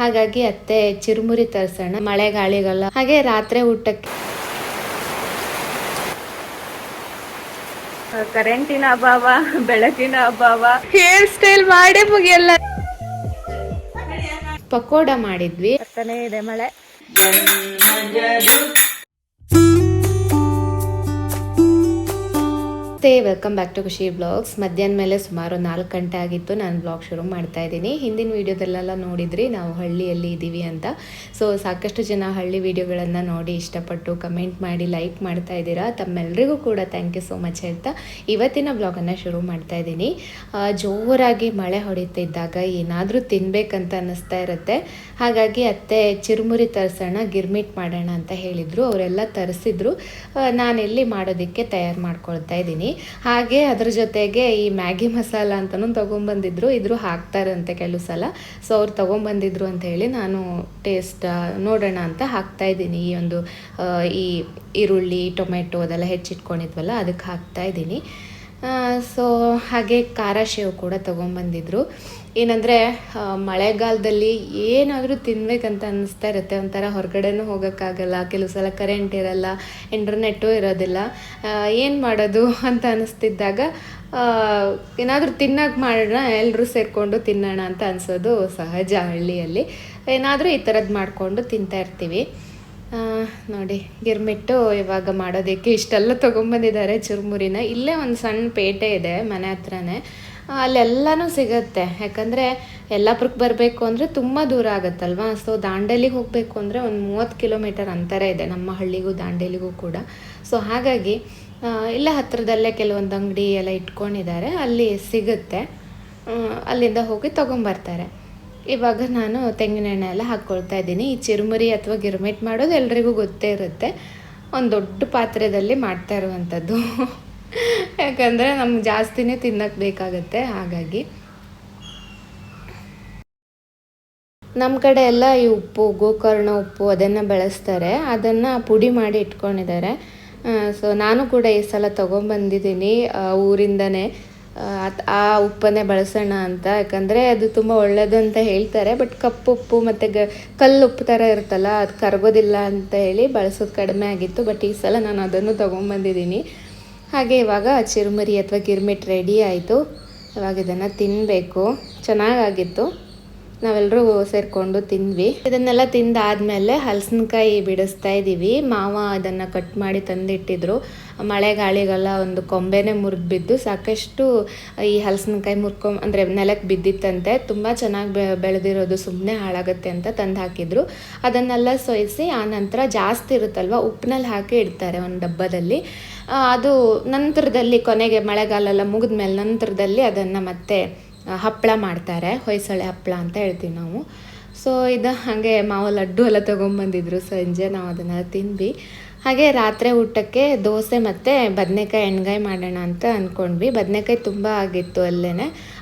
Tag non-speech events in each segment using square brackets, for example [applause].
ಹಾಗಾಗಿ ಅತ್ತೆ ಚಿರುಮುರಿ ತರಿಸೋಣ ಮಳೆ ಗಾಳಿಗಲ್ಲ ಹಾಗೆ ರಾತ್ರಿ ಊಟಕ್ಕೆ. ಕರೆಂಟಿನ ಅಭಾವ ಬೆಳಕಿನ ಅಭಾವ. ಹೇರ್ ಸ್ಟೈಲ್ ಮಾಡೇ ಮುಗಿಯಲ್ಲ. ಪಕೋಡ ಮಾಡಿದ್ವಿ. ಬರ್ತಾನೆ ಇದೆ ಮಳೆ. ನಮಸ್ತೆ welcome back to Khushi blogs ಮಧ್ಯಾಹ್ನ ಮೇಲೆ ಸುಮಾರು ನಾಲ್ಕು ಗಂಟೆ ಆಗಿತ್ತು ನಾನು ಬ್ಲಾಗ್ ಶುರು ಮಾಡ್ತಾ ಇದ್ದೀನಿ. ಹಿಂದಿನ ವೀಡಿಯೋದಲ್ಲೆಲ್ಲ ನೋಡಿದ್ರಿ, ನಾವು ಹಳ್ಳಿಯಲ್ಲಿ ಇದ್ದೀವಿ ಅಂತ. ಸೊ ಸಾಕಷ್ಟು ಜನ ಹಳ್ಳಿ ವೀಡಿಯೋಗಳನ್ನು ನೋಡಿ ಇಷ್ಟಪಟ್ಟು ಕಮೆಂಟ್ ಮಾಡಿ ಲೈಕ್ ಮಾಡ್ತಾ ಇದ್ದೀರಾ? ತಮ್ಮೆಲ್ಲರಿಗೂ ಕೂಡ ಥ್ಯಾಂಕ್ ಯು ಸೋ ಮಚ್ ಹೇಳ್ತಾ ಇವತ್ತಿನ ಬ್ಲಾಗನ್ನು ಶುರು ಮಾಡ್ತಾ ಇದ್ದೀನಿ. ಜೋರಾಗಿ ಮಳೆ ಹೊಡಿತಿದ್ದಾಗ ಏನಾದರೂ ತಿನ್ಬೇಕಂತ ಅನ್ನಿಸ್ತಾ ಇರುತ್ತೆ. ಹಾಗಾಗಿ ಅತ್ತೆ ಚಿರುಮುರಿ ತರಿಸೋಣ, ಗಿರ್ಮಿಟ್ ಮಾಡೋಣ ಅಂತ ಹೇಳಿದರು. ಅವರೆಲ್ಲ ತರಿಸಿದ್ರು. ನಾನೆಲ್ಲಿ ಮಾಡೋದಕ್ಕೆ ತಯಾರು ಮಾಡ್ಕೊಳ್ತಾ ಇದ್ದೀನಿ. ಹಾಗೆ ಅದ್ರ ಜೊತೆಗೆ ಈ ಮ್ಯಾಗಿ ಮಸಾಲ ಅಂತಲೂ ತೊಗೊಂಬಂದಿದ್ರು, ಇದ್ರು ಹಾಕ್ತಾರಂತೆ ಕೆಲವು ಸಲ. ಸೊ ಅವ್ರು ತೊಗೊಂಬಂದಿದ್ರು ಅಂತ ಹೇಳಿ ನಾನು ಟೇಸ್ಟ್ ನೋಡೋಣ ಅಂತ ಹಾಕ್ತಾ ಇದ್ದೀನಿ. ಈ ಒಂದು ಈ ಈರುಳ್ಳಿ, ಟೊಮೆಟೊ ಅದೆಲ್ಲ ಹೆಚ್ಚಿಟ್ಕೊಂಡಿದ್ವಲ್ಲ, ಅದಕ್ಕೆ ಹಾಕ್ತಾ ಇದ್ದೀನಿ. ಸೊ ಹಾಗೆ ಖಾರ ಶೇವ್ ಕೂಡ ತೊಗೊಂಬಂದಿದ್ರು. ಏನಂದರೆ ಮಳೆಗಾಲದಲ್ಲಿ ಏನಾದರೂ ತಿನ್ಬೇಕಂತ ಅನ್ನಿಸ್ತಾ ಇರುತ್ತೆ. ಒಂಥರ ಹೊರಗಡೆನೂ ಹೋಗೋಕ್ಕಾಗಲ್ಲ, ಕೆಲವು ಸಲ ಕರೆಂಟ್ ಇರಲ್ಲ ಇಂಟರ್ನೆಟ್ಟು ಇರೋದಿಲ್ಲ. ಏನು ಮಾಡೋದು [laughs] ಅಂತ ಅನ್ನಿಸ್ತಿದ್ದಾಗ ಏನಾದರೂ ತಿನ್ನೋಕೆ ಮಾಡೋಣ ಎಲ್ಲರೂ ಸೇರಿಕೊಂಡು ತಿನ್ನೋಣ ಅಂತ ಅನಿಸೋದು ಸಹಜ ಹಳ್ಳಿಯಲ್ಲಿ. ಏನಾದರೂ ಈ ಥರದ್ದು ಮಾಡಿಕೊಂಡು ತಿಂತಾ ಇರ್ತೀವಿ. ನೋಡಿ, ಗಿರ್ಮಿಟ್ಟು ಇವಾಗ ಮಾಡೋದಕ್ಕೆ ಇಷ್ಟೆಲ್ಲ ತೊಗೊಂಬಂದಿದ್ದಾರೆ ಚುರುಮುರಿನ. ಇಲ್ಲೇ ಒಂದು ಸಣ್ಣ ಪೇಟೆ ಇದೆ ಮನೆ ಹತ್ರನೇ. ಅಲ್ಲೆಲ್ಲನೂ ಸಿಗುತ್ತೆ. ಯಾಕಂದರೆ ಯಲ್ಲಾಪುರಕ್ಕೆ ಬರಬೇಕು ಅಂದರೆ ತುಂಬ ದೂರ ಆಗುತ್ತಲ್ವಾ? ಸೊ ದಾಂಡೇಲಿಗೆ ಹೋಗಬೇಕು ಅಂದರೆ ಒಂದು ಮೂವತ್ತು ಕಿಲೋಮೀಟರ್ ಅಂತರ ಇದೆ ನಮ್ಮ ಹಳ್ಳಿಗೂ, ದಾಂಡೇಲಿಗೂ ಕೂಡ. ಸೊ ಹಾಗಾಗಿ ಇಲ್ಲ ಹತ್ರದಲ್ಲೇ ಕೆಲವೊಂದು ಅಂಗಡಿ ಎಲ್ಲ ಇಟ್ಕೊಂಡಿದ್ದಾರೆ. ಅಲ್ಲಿ ಸಿಗುತ್ತೆ. ಅಲ್ಲಿಂದ ಹೋಗಿ ತೊಗೊಂಬರ್ತಾರೆ. ಇವಾಗ ನಾನು ತೆಂಗಿನ ಎಣ್ಣೆ ಎಲ್ಲ ಹಾಕ್ಕೊಳ್ತಾ ಇದ್ದೀನಿ. ಈ ಚಿರುಮುರಿ ಅಥವಾ ಗಿರ್ಮಿಟ್ ಮಾಡೋದು ಎಲ್ರಿಗೂ ಗೊತ್ತೇ ಇರುತ್ತೆ. ಒಂದು ದೊಡ್ಡ ಪಾತ್ರೆಯಲ್ಲಿ ಮಾಡ್ತಾ ಇರುವಂಥದ್ದು. ಯಾಕಂದರೆ ನಮ್ಗೆ ಜಾಸ್ತಿನೇ ತಿನ್ನಕ್ಕೆ ಬೇಕಾಗುತ್ತೆ, ಹಾಗಾಗಿ. ನಮ್ಮ ಕಡೆ ಎಲ್ಲ ಈ ಉಪ್ಪು, ಗೋಕರ್ಣ ಉಪ್ಪು ಅದನ್ನು ಬಳಸ್ತಾರೆ. ಅದನ್ನು ಪುಡಿ ಮಾಡಿ ಇಟ್ಕೊಂಡಿದ್ದಾರೆ. ಸೊ ನಾನು ಕೂಡ ಈ ಸಲ ತೊಗೊಂಬಂದಿದ್ದೀನಿ ಊರಿಂದನೇ. ಆ, ಉಪ್ಪನ್ನೇ ಬಳಸೋಣ ಅಂತ. ಯಾಕಂದರೆ ಅದು ತುಂಬ ಒಳ್ಳೆಯದು ಅಂತ ಹೇಳ್ತಾರೆ. ಬಟ್ ಕಪ್ಪು ಉಪ್ಪು ಮತ್ತು ಗ ಕಲ್ಲು ಉಪ್ಪು ಥರ ಇರುತ್ತಲ್ಲ ಅದು ಕರಗೋದಿಲ್ಲ ಅಂತ ಹೇಳಿ ಬಳಸೋದು ಕಡಿಮೆ ಆಗಿತ್ತು. ಬಟ್ ಈ ಸಲ ನಾನು ಅದನ್ನು ತೊಗೊಂಬಂದಿದ್ದೀನಿ. ಹಾಗೆ ಇವಾಗ ಚಿರುಮುರಿ ಅಥವಾ ಗಿರ್ಮಿಟ್ ರೆಡಿ ಆಯಿತು. ಇವಾಗ ಇದನ್ನು ತಿನ್ನಬೇಕು ಚೆನ್ನಾಗಾಗಿತ್ತು. ನಾವೆಲ್ಲರೂ ಸೇರಿಕೊಂಡು ತಿಂದ್ವಿ. ಇದನ್ನೆಲ್ಲ ತಿಂದಾದ್ಮೇಲೆ ಹಲಸಿನಕಾಯಿ ಬಿಡಿಸ್ತಾ ಇದ್ದೀವಿ ಮಾವ ಅದನ್ನು ಕಟ್ ಮಾಡಿ ತಂದಿಟ್ಟಿದ್ರು. ಮಳೆ ಗಾಳಿಗೆಲ್ಲ ಒಂದು ಕೊಂಬೆನೇ ಮುರಿದು ಬಿದ್ದು ಸಾಕಷ್ಟು ಈ ಹಲಸಿನಕಾಯಿ ಮುರ್ಕೊ ಅಂದರೆ ನೆಲಕ್ಕೆ ಬಿದ್ದಿತ್ತಂತೆ. ತುಂಬ ಚೆನ್ನಾಗಿ ಬೆಳೆದಿರೋದು ಸುಮ್ಮನೆ ಹಾಳಾಗುತ್ತೆ ಅಂತ ತಂದು ಹಾಕಿದ್ರು ಅದನ್ನೆಲ್ಲ ಸೋಯಿಸಿ ಆ ನಂತರ ಜಾಸ್ತಿ ಇರುತ್ತಲ್ವ ಉಪ್ಪಿನಲ್ಲಿ ಹಾಕಿ ಇಡ್ತಾರೆ ಒಂದು ಡಬ್ಬದಲ್ಲಿ. ಅದು ನಂತರದಲ್ಲಿ ಕೊನೆಗೆ ಮಳೆಗಾಲೆಲ್ಲ ಮುಗಿದ್ಮೇಲೆ ನಂತರದಲ್ಲಿ ಅದನ್ನು ಮತ್ತೆ ಹಪ್ಪಳ ಮಾಡ್ತಾರೆ, ಹೊಯ್ಸಳೆ ಹಪ್ಪಳ ಅಂತ ಹೇಳ್ತೀವಿ ನಾವು. ಸೊ ಇದು ಹಾಗೆ ಮಾವು ಲಡ್ಡು ಎಲ್ಲ ತೊಗೊಂಬಂದಿದ್ರು. ಸಂಜೆ ನಾವು ಅದನ್ನೆಲ್ಲ ತಿಂದ್ವಿ. ಹಾಗೆ ರಾತ್ರಿ ಊಟಕ್ಕೆ ದೋಸೆ ಮತ್ತು ಬದನೆಕಾಯಿ ಎಣ್ಗಾಯಿ ಮಾಡೋಣ ಅಂತ ಅಂದ್ಕೊಂಡ್ವಿ ಬದನೆಕಾಯಿ ತುಂಬ ಆಗಿತ್ತು ಅಲ್ಲೇ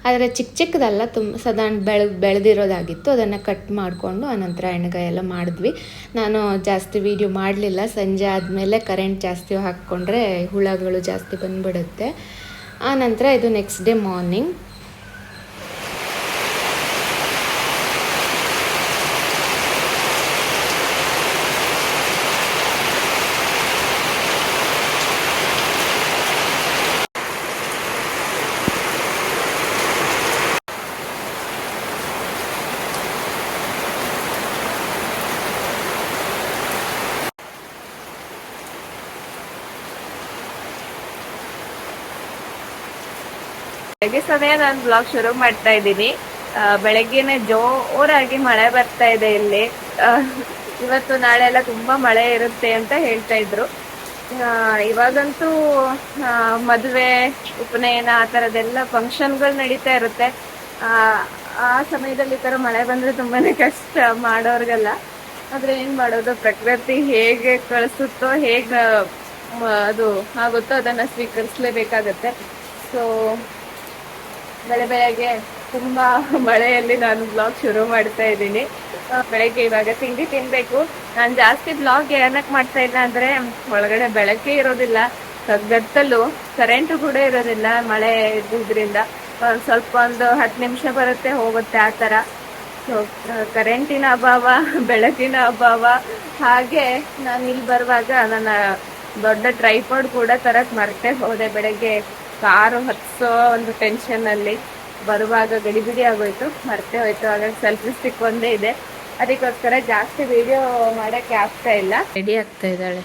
ಆದರೆ ಚಿಕ್ಕ ಚಿಕ್ಕದಲ್ಲ ತುಂಬ ಸದಾಣ ಬೆಳೆ, ಬೆಳೆದಿರೋದಾಗಿತ್ತು. ಅದನ್ನು ಕಟ್ ಮಾಡಿಕೊಂಡು ಆನಂತರ ಎಣ್ಗಾಯಿ ಎಲ್ಲ ಮಾಡಿದ್ವಿ. ನಾನು ಜಾಸ್ತಿ ವೀಡಿಯೋ ಮಾಡಲಿಲ್ಲ. ಸಂಜೆ ಆದಮೇಲೆ ಕರೆಂಟ್ ಜಾಸ್ತಿ ಹಾಕ್ಕೊಂಡ್ರೆ ಹುಳಗಳು ಜಾಸ್ತಿ ಬಂದುಬಿಡುತ್ತೆ. ಆನಂತರ ಇದು ನೆಕ್ಸ್ಟ್ ಡೇ ಮಾರ್ನಿಂಗ್ ಬೆಳಗ್ಗೆ ಸಮಯ ನಾನು ಬ್ಲಾಗ್ ಶುರು ಮಾಡ್ತಾ ಇದ್ದೀನಿ. ಬೆಳಗ್ಗೆನೆ ಜೋರಾಗಿ ಮಳೆ ಬರ್ತಾ ಇದೆ ಇಲ್ಲಿ. ಇವತ್ತು ನಾಳೆ ಎಲ್ಲ ತುಂಬಾ ಮಳೆ ಇರುತ್ತೆ ಅಂತ ಹೇಳ್ತಾ ಇದ್ರು. ಇವಾಗಂತೂ ಮದುವೆ ಉಪನಯನ ಆ ಥರದ್ದೆಲ್ಲ ಫಂಕ್ಷನ್ಗಳು ನಡೀತಾ ಇರುತ್ತೆ. ಆ, ಆ ಸಮಯದಲ್ಲಿ ಈ ಥರ ಮಳೆ ಬಂದ್ರೆ ತುಂಬಾನೇ ಕಷ್ಟ ಮಾಡೋರ್ಗೆಲ್ಲ. ಆದ್ರೆ ಏನ್ ಮಾಡೋದು ಪ್ರಕೃತಿ ಹೇಗೆ ಕಳಿಸುತ್ತೋ ಹೇಗೆ ಅದು ಆಗುತ್ತೋ ಅದನ್ನ ಸ್ವೀಕರಿಸಲೇಬೇಕಾಗತ್ತೆ. ಸೊ ಬೆಳೆ ಬೆಳಗ್ಗೆ ತುಂಬಾ ಮಳೆಯಲ್ಲಿ ನಾನು ಬ್ಲಾಗ್ ಶುರು ಮಾಡ್ತಾ ಇದ್ದೀನಿ. ಬೆಳಗ್ಗೆ ಇವಾಗ ತಿಂಡಿ ತಿನ್ಬೇಕು. ನಾನು ಜಾಸ್ತಿ ಬ್ಲಾಗ್ ಏನಕ್ಕೆ ಮಾಡ್ತಾ ಇಲ್ಲ ಅಂದ್ರೆ ಒಳಗಡೆ ಬೆಳಕೆ ಇರೋದಿಲ್ಲ. ಗತ್ತಲು ಕರೆಂಟು ಕೂಡ ಇರೋದಿಲ್ಲ ಮಳೆ ಇದ್ದಿದ್ರಿಂದ. ಸ್ವಲ್ಪ ಒಂದು ಹತ್ತು ನಿಮಿಷ ಬರುತ್ತೆ ಹೋಗುತ್ತೆ ಆ ತರ ಕರೆಂಟಿನ ಅಭಾವ, ಬೆಳಕಿನ ಅಭಾವ. ಹಾಗೆ ನಾನು ಇಲ್ಲಿ ಬರುವಾಗ ನನ್ನ ದೊಡ್ಡ ಟ್ರೈಪಾಡ್ ಕೂಡ ತರಕ್ ಮರ್ತೆ ಹೋದೆ ಬೆಳಗ್ಗೆ. ಕಾರು ಹತ್ಸೋ ಒಂದು ಟೆನ್ಷನ್ ಅಲ್ಲಿ ಬರುವಾಗ ಗಡಿಬಿಡಿ ಆಗೋಯ್ತು ಮರ್ತೆ ಹೋಯ್ತು. ಹಾಗಾಗಿ ಸೆಲ್ಫಿ ಸ್ಟಿಕ್ ಒಂದೇ ಇದೆ. ಅದಕ್ಕೋಸ್ಕರ ಜಾಸ್ತಿ ವಿಡಿಯೋ ಮಾಡಕ್ಕೆ ಆಗ್ತಾ ಇಲ್ಲ. ರೆಡಿ ಆಗ್ತಾ ಇದ್ದಾಳೆ.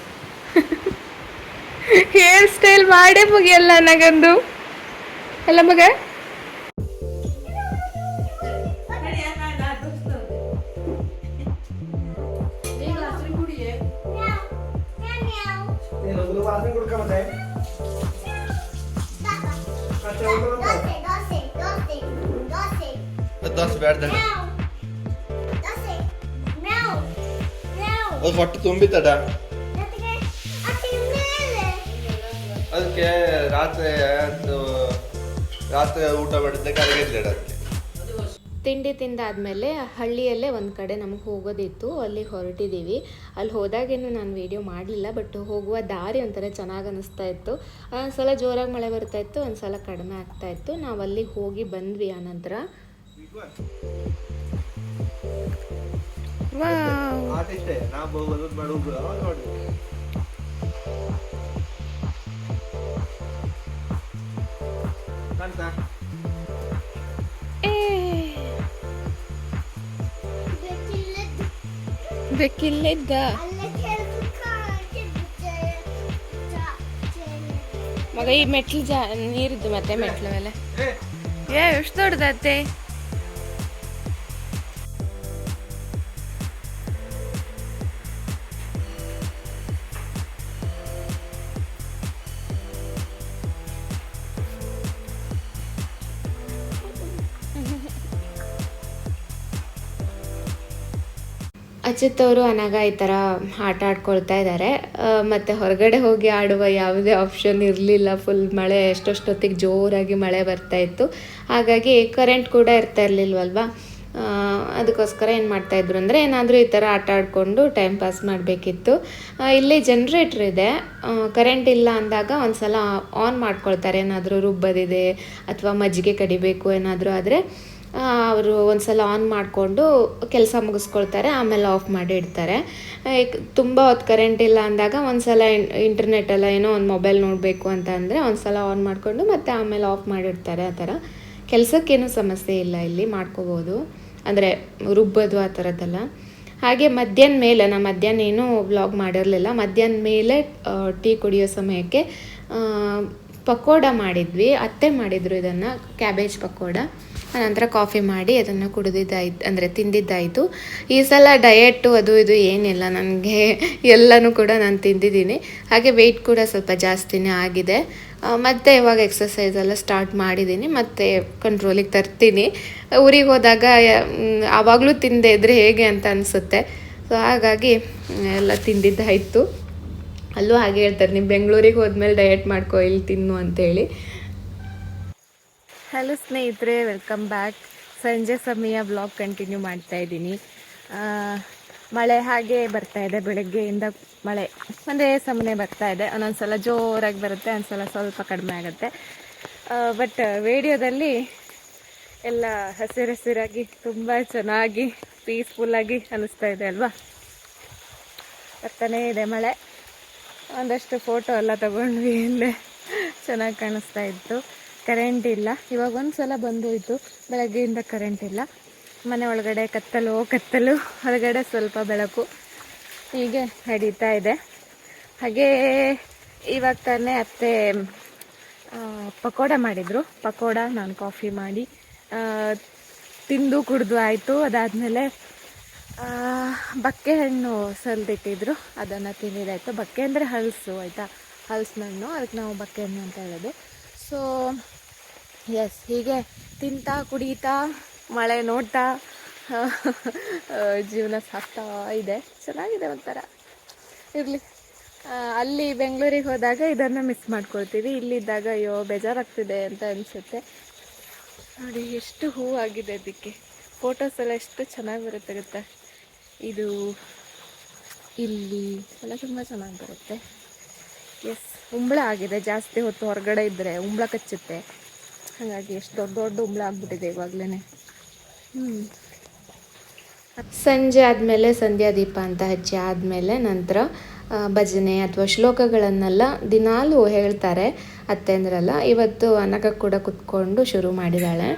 [laughs] ಹೇರ್ ಸ್ಟೈಲ್ ಮಾಡೇ ಮುಗಿಯಲ್ಲ ನನಗಂದು ಅಲ್ಲ ಮಗ? ದಸ್ ಬೇಡ ಅದು ಹೊಟ್ಟೆ ತುಂಬಿತಡ ಅದಕ್ಕೆ ರಾತ್ರಿ ಅದು ರಾತ್ರಿ ಊಟ ಮಾಡಿದ್ದೆ ಕರಗಿದ್ಲೇಡ ಅದಕ್ಕೆ ತಿಂಡಿ ತಿಂದಾದ್ಮೇಲೆ ಹಳ್ಳಿಯಲ್ಲೇ ಒಂದು ಕಡೆ ನಮಗೆ ಹೋಗೋದಿತ್ತು ಅಲ್ಲಿ ಹೊರಟಿದ್ದೀವಿ ಅಲ್ಲಿ ಹೋದಾಗೇನು ನಾನು ವೀಡಿಯೋ ಮಾಡಲಿಲ್ಲ ಬಟ್ ಹೋಗುವ ದಾರಿ ಒಂಥರ ಚೆನ್ನಾಗಿ ಅನ್ನಿಸ್ತಾ ಇತ್ತು. ಒಂದ್ಸಲ ಜೋರಾಗಿ ಮಳೆ ಬರ್ತಾ ಇತ್ತು ಒಂದ್ಸಲ ಕಡಿಮೆ ಆಗ್ತಾ ಇತ್ತು. ನಾವು ಅಲ್ಲಿಗೆ ಹೋಗಿ ಬಂದ್ವಿ ಆನಂತರ ಇಷ್ಟೇ ನಾ ಹೋಗೋದು ಮಾಡೋದು ನೋಡಿ. ಕಾಣ್ತಾ? ಬೆಕ್ಕಿಲ್ಲಿದ್ದ. ಮಗ ಈ ಮೆಟ್ಲು ಜಾ ನೀರಿದ್ದು ಮತ್ತೆ ಮೆಟ್ಲು ಮೇಲೆ. ಏ ಎಷ್ಟು ದೊಡ್ಡದತ್ತೆ ಅಚ್ಯುತ್ ಅವರು ಅನಾಗ ಈ ಥರ ಆಟ ಆಡ್ಕೊಳ್ತಾ ಇದ್ದಾರೆ. ಮತ್ತು ಹೊರಗಡೆ ಹೋಗಿ ಆಡುವ ಯಾವುದೇ ಆಪ್ಷನ್ ಇರಲಿಲ್ಲ. ಫುಲ್ ಮಳೆ, ಎಷ್ಟೊಷ್ಟೊತ್ತಿಗೆ ಜೋರಾಗಿ ಮಳೆ ಬರ್ತಾ ಇತ್ತು. ಹಾಗಾಗಿ ಕರೆಂಟ್ ಕೂಡ ಇರ್ತಾ ಇರಲಿಲ್ವಲ್ವಾ? ಅದಕ್ಕೋಸ್ಕರ ಏನು ಮಾಡ್ತಾಯಿದ್ರು ಅಂದರೆ ಏನಾದರೂ ಈ ಥರ ಆಟ ಆಡಿಕೊಂಡು ಟೈಮ್ ಪಾಸ್ ಮಾಡಬೇಕಿತ್ತು. ಇಲ್ಲಿ ಜನ್ರೇಟ್ರ್ ಇದೆ. ಕರೆಂಟ್ ಇಲ್ಲ ಅಂದಾಗ ಒಂದು ಸಲ ಆನ್ ಮಾಡ್ಕೊಳ್ತಾರೆ. ಏನಾದರೂ ರುಬ್ಬದಿದೆ ಅಥವಾ ಮಜ್ಜಿಗೆ ಕಡಿಬೇಕು ಏನಾದರೂ ಆದರೆ ಅವರು ಒಂದ್ಸಲ ಆನ್ ಮಾಡಿಕೊಂಡು ಕೆಲಸ ಮುಗಿಸ್ಕೊಳ್ತಾರೆ, ಆಮೇಲೆ ಆಫ್ ಮಾಡಿ ಇಡ್ತಾರೆ. ತುಂಬ ಹೊತ್ತು ಕರೆಂಟ್ ಇಲ್ಲ ಅಂದಾಗ ಒಂದ್ಸಲ ಇಂಟರ್ನೆಟ್ ಎಲ್ಲ ಏನೋ ಒಂದು ಮೊಬೈಲ್ ನೋಡಬೇಕು ಅಂತ ಅಂದರೆ ಒಂದ್ಸಲ ಆನ್ ಮಾಡಿಕೊಂಡು ಮತ್ತೆ ಆಮೇಲೆ ಆಫ್ ಮಾಡಿರ್ತಾರೆ ಆ ಥರ. ಕೆಲಸಕ್ಕೇನು ಸಮಸ್ಯೆ ಇಲ್ಲ ಇಲ್ಲಿ ಮಾಡ್ಕೋಬೋದು. ಅಂದರೆ ರುಬ್ಬೋದು ಆ ಥರದ್ದೆಲ್ಲ. ಹಾಗೆ ಮಧ್ಯಾಹ್ನ ಮೇಲೆ ನಾನು ಮಧ್ಯಾಹ್ನ ಏನೂ ವ್ಲಾಗ್ ಮಾಡಿರಲಿಲ್ಲ. ಮಧ್ಯಾಹ್ನ ಮೇಲೆ ಟೀ ಕುಡಿಯೋ ಸಮಯಕ್ಕೆ ಪಕೋಡ ಮಾಡಿದ್ವಿ. ಅತ್ತೆ ಮಾಡಿದ್ರು ಇದನ್ನು ಕ್ಯಾಬೇಜ್ ಪಕೋಡ. ನಂತರ ಕಾಫಿ ಮಾಡಿ ಅದನ್ನು ಕುಡಿದಿದ್ದಾಯ್ತು, ಅಂದರೆ ತಿಂದಿದ್ದಾಯಿತು. ಈ ಸಲ ಡಯೆಟ್ಟು ಅದು ಇದು ಏನಿಲ್ಲ, ನನಗೆ ಎಲ್ಲನೂ ಕೂಡ ನಾನು ತಿಂದಿದ್ದೀನಿ. ಹಾಗೆ ವೆಯ್ಟ್ ಕೂಡ ಸ್ವಲ್ಪ ಜಾಸ್ತಿನೇ ಆಗಿದೆ. ಮತ್ತು ಇವಾಗ ಎಕ್ಸಸೈಸ್ ಎಲ್ಲ ಸ್ಟಾರ್ಟ್ ಮಾಡಿದ್ದೀನಿ, ಮತ್ತೆ ಕಂಟ್ರೋಲಿಗೆ ತರ್ತೀನಿ. ಊರಿಗೆ ಹೋದಾಗ ಆವಾಗಲೂ ತಿಂದೆ ಇದ್ರೆ ಹೇಗೆ ಅಂತ ಅನಿಸುತ್ತೆ. ಸೊ ಹಾಗಾಗಿ ಎಲ್ಲ ತಿಂದಿದ್ದಾಯಿತು. ಅಲ್ಲೂ ಹಾಗೆ ಹೇಳ್ತಾರೆ, ನೀವು ಬೆಂಗಳೂರಿಗೆ ಹೋದ್ಮೇಲೆ ಡಯಟ್ ಮಾಡ್ಕೊ, ಇಲ್ಲಿ ತಿನ್ನು ಅಂತೇಳಿ. ಹಲೋ ಸ್ನೇಹಿತರೆ ವೆಲ್ಕಮ್ ಬ್ಯಾಕ್ ಸಂಜೆ ಸಮಯ ಬ್ಲಾಗ್ ಕಂಟಿನ್ಯೂ ಮಾಡ್ತಾ ಇದ್ದೀನಿ. ಮಳೆ ಹಾಗೆ ಬರ್ತಾ ಇದೆ, ಬೆಳಗ್ಗೆಯಿಂದ ಮಳೆ. ಒಂದೇ ಸಮನೆ ಬರ್ತಾ ಇದೆ. ಒಂದೊಂದ್ಸಲ ಜೋರಾಗಿ ಬರುತ್ತೆ, ಒಂದ್ಸಲ ಸ್ವಲ್ಪ ಕಡಿಮೆ ಆಗುತ್ತೆ. ಬಟ್ ರೇಡಿಯೋದಲ್ಲಿ ಎಲ್ಲ ಹಸಿರು ಹಸಿರಾಗಿ ತುಂಬ ಚೆನ್ನಾಗಿ ಪೀಸ್ಫುಲ್ಲಾಗಿ ಅನ್ನಿಸ್ತಾ ಇದೆ ಅಲ್ವಾ? ಬರ್ತಾನೇ ಇದೆ ಮಳೆ. ಒಂದಷ್ಟು ಫೋಟೋ ಎಲ್ಲ ತಗೊಂಡ್ವಿ ಇಲ್ಲೇ ಚೆನ್ನಾಗಿ ಕಾಣಿಸ್ತಾ ಇತ್ತು. ಕರೆಂಟ್ ಇಲ್ಲ. ಇವಾಗ ಒಂದು ಸಲ ಬಂದೋಯ್ತು. ಬೆಳಗ್ಗೆಯಿಂದ ಕರೆಂಟ್ ಇಲ್ಲ. ಮನೆ ಒಳಗಡೆ ಕತ್ತಲು ಕತ್ತಲು. ಹೊರಗಡೆ ಸ್ವಲ್ಪ ಬೆಳಕು. ಹೀಗೆ ನಡೀತಾ ಇದೆ. ಹಾಗೇ ಇವಾಗ ತಾನೇ ಅತ್ತೆ ಪಕೋಡ ಮಾಡಿದರು. ಪಕೋಡ ನಾನು ಕಾಫಿ ಮಾಡಿ. ತಿಂದು ಕುಡಿದು ಆಯಿತು. ಅದಾದಮೇಲೆ ಬಕ್ಕೆ ಹಣ್ಣು ಸಲ್ದಿಟ್ಟಿದ್ರು. ಅದನ್ನು ತಿಂದಿದ್ದಾಯಿತು. ಬಕ್ಕೆ ಅಂದರೆ ಹಲಸು, ಆಯಿತಾ? ಹಲಸಿನ ಹಣ್ಣು ಅದಕ್ಕೆ ನಾವು ಬಕ್ಕೆ ಹಣ್ಣು ಅಂತ ಹೇಳೋದು. ಸೊ ಎಸ್ ಹೀಗೆ ತಿಂತಾ, ಕುಡಿತಾ, ಮಳೆ ನೋಡ್ತಾ ಜೀವನ ಸಾಕ್ತಾ ಇದೆ. ಚೆನ್ನಾಗಿದೆ ಒಂಥರ. ಇರಲಿ. ಅಲ್ಲಿ ಬೆಂಗಳೂರಿಗೆ ಹೋದಾಗ ಇದನ್ನು ಮಿಸ್ ಮಾಡ್ಕೊಳ್ತೀವಿ. ಇಲ್ಲಿದ್ದಾಗ ಅಯ್ಯೋ, ಬೇಜಾರಾಗ್ತಿದೆ ಅಂತ ಅನಿಸುತ್ತೆ. ನೋಡಿ, ಎಷ್ಟು ಹೂವು ಆಗಿದೆ ಅದಕ್ಕೆ ಫೋಟೋಸ್ ಎಲ್ಲ ಎಷ್ಟು ಚೆನ್ನಾಗಿ ಬರುತ್ತೆ ಗೊತ್ತಾ? ಇದು ಇಲ್ಲಿ, ಎಲ್ಲ ತುಂಬ ಚೆನ್ನಾಗಿ ಬರುತ್ತೆ. ಎಸ್ ಉಂಬಳ ಆಗಿದೆ ಜಾಸ್ತಿ ಹೊತ್ತು ಹೊರಗಡೆ ಇದ್ದರೆ ಉಂಬಳ ಕಚ್ಚುತ್ತೆ. ಹಾಗಾಗಿ ಎಷ್ಟು ದೊಡ್ಡ ದೊಡ್ಡ ಉಂಬಳ ಆಗಿಬಿಟ್ಟಿದೆ ಇವಾಗಲೇ ಹ್ಞೂ ಸಂಜೆ ಆದಮೇಲೆ ಸಂಧ್ಯಾ ದೀಪ ಅಂತ ಹಚ್ಚಿ ಆದಮೇಲೆ ನಂತರ ಭಜನೆ ಅಥವಾ ಶ್ಲೋಕಗಳನ್ನೆಲ್ಲ ದಿನಾಲೂ ಹೇಳ್ತಾರೆ. ಅತ್ತೆಂದ್ರಲ್ಲ ಇವತ್ತು ಅನಕ ಕೂಡ ಕುತ್ಕೊಂಡು ಶುರು ಮಾಡಿದಾಳೆ.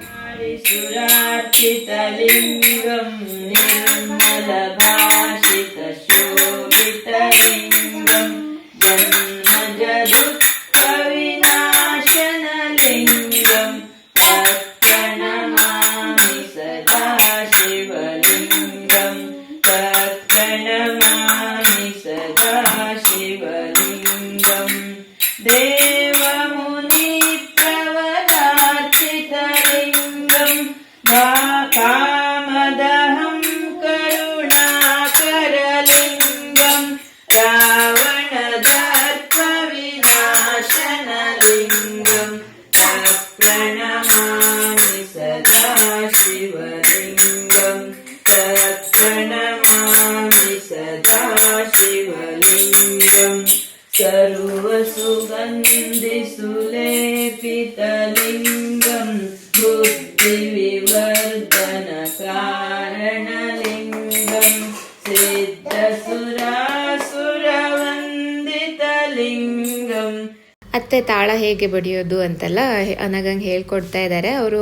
तत्प्रणमामि सदा शिवलिङ्गम् सर्वसुगन्धिसुलेपितलिङ्गं ಅತ್ತೆ ತಾಳ ಹೇಗೆ ಬಡಿಯೋದು ಅಂತೆಲ್ಲ ಅನಗಂಗೆ ಹೇಳ್ಕೊಡ್ತಾ ಇದ್ದಾರೆ ಅವರು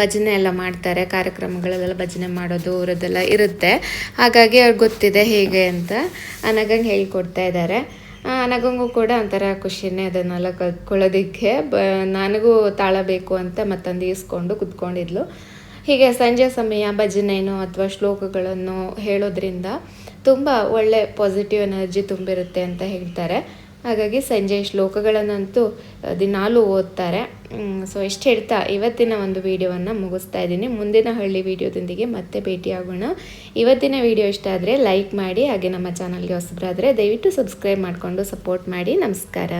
ಭಜನೆ ಎಲ್ಲ ಮಾಡ್ತಾರೆ. ಕಾರ್ಯಕ್ರಮಗಳಲ್ಲೆಲ್ಲ ಭಜನೆ ಮಾಡೋದು ಅವರದ್ದೆಲ್ಲ ಇರುತ್ತೆ. ಹಾಗಾಗಿ ಅವ್ರಿಗೆ ಗೊತ್ತಿದೆ ಹೇಗೆ ಅಂತ ಅನಗಂಗೆ ಹೇಳ್ಕೊಡ್ತಾ ಇದ್ದಾರೆ ಅನಗಂಗೂ ಕೂಡ ಒಂಥರ ಖುಷಿನೇ ಅದನ್ನೆಲ್ಲ ಕಲ್ತ್ಕೊಳ್ಳೋದಕ್ಕೆ ಬ, ನನಗೂ ತಾಳ ಬೇಕು ಅಂತ ಮತ್ತೊಂದು ಈಸ್ಕೊಂಡು ಕುತ್ಕೊಂಡಿದ್ಲು. ಹೀಗೆ ಸಂಜೆ ಸಮಯ ಭಜನೆನೋ ಅಥವಾ ಶ್ಲೋಕಗಳನ್ನು ಹೇಳೋದ್ರಿಂದ ತುಂಬ ಒಳ್ಳೆ ಪಾಸಿಟಿವ್ ಎನರ್ಜಿ ತುಂಬಿರುತ್ತೆ ಅಂತ ಹೇಳ್ತಾರೆ. ಹಾಗಾಗಿ ಸಂಜೆ ಶ್ಲೋಕಗಳನ್ನಂತೂ ದಿನಾಲೂ ಓದ್ತಾರೆ. ಸೊ ಎಷ್ಟು ಹೇಳ್ತಾ ಇವತ್ತಿನ ಒಂದು ವಿಡಿಯೋವನ್ನು ಮುಗಿಸ್ತಾ ಇದ್ದೀನಿ. ಮುಂದಿನ ಹಳ್ಳಿ ವಿಡಿಯೋದೊಂದಿಗೆ ಮತ್ತೆ ಭೇಟಿಯಾಗೋಣ. ಇವತ್ತಿನ ವಿಡಿಯೋ ಇಷ್ಟ ಆದರೆ ಲೈಕ್ ಮಾಡಿ, ಹಾಗೆ ನಮ್ಮ ಚಾನಲ್ಗೆ ಹೊಸಬ್ರಾದರೆ ದಯವಿಟ್ಟು ಸಬ್ಸ್ಕ್ರೈಬ್ ಮಾಡಿಕೊಂಡು ಸಪೋರ್ಟ್ ಮಾಡಿ. ನಮಸ್ಕಾರ.